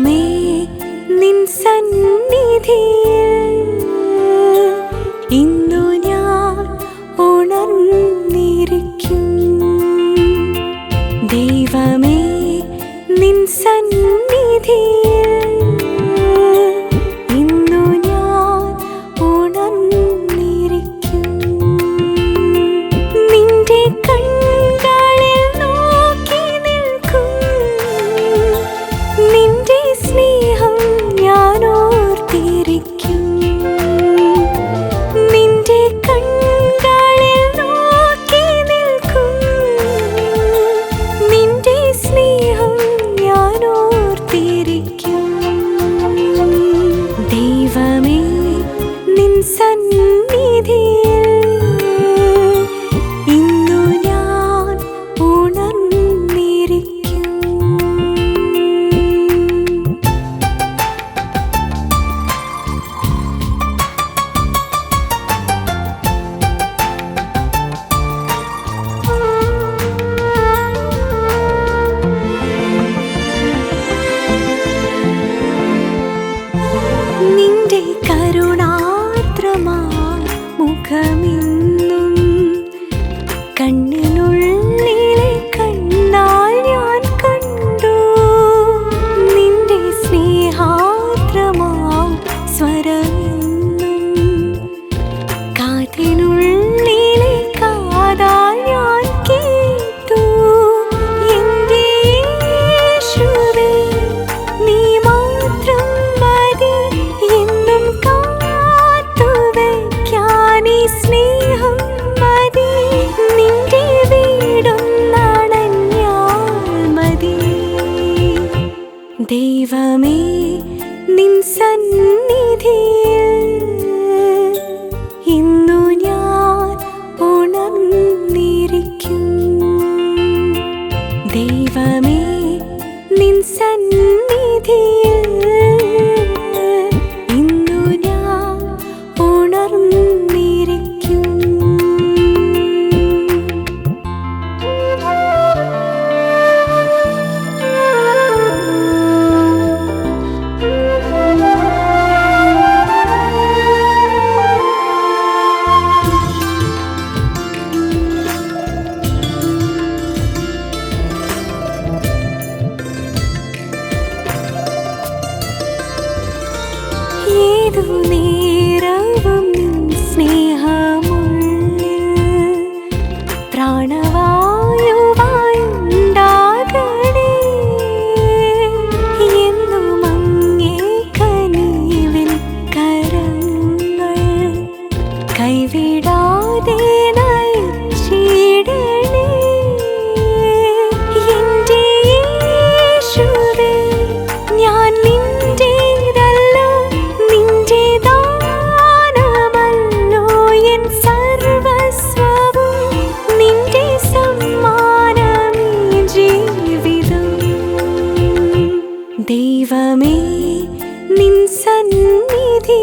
ദൈവമേ നിൻ സന്നിധിയിൽ ഇന്നു ഞാൻ ഉണർന്നിരിക്കും ദൈവമേ നിൻ 你 ദൈവമേ നിൻ സന്നിധി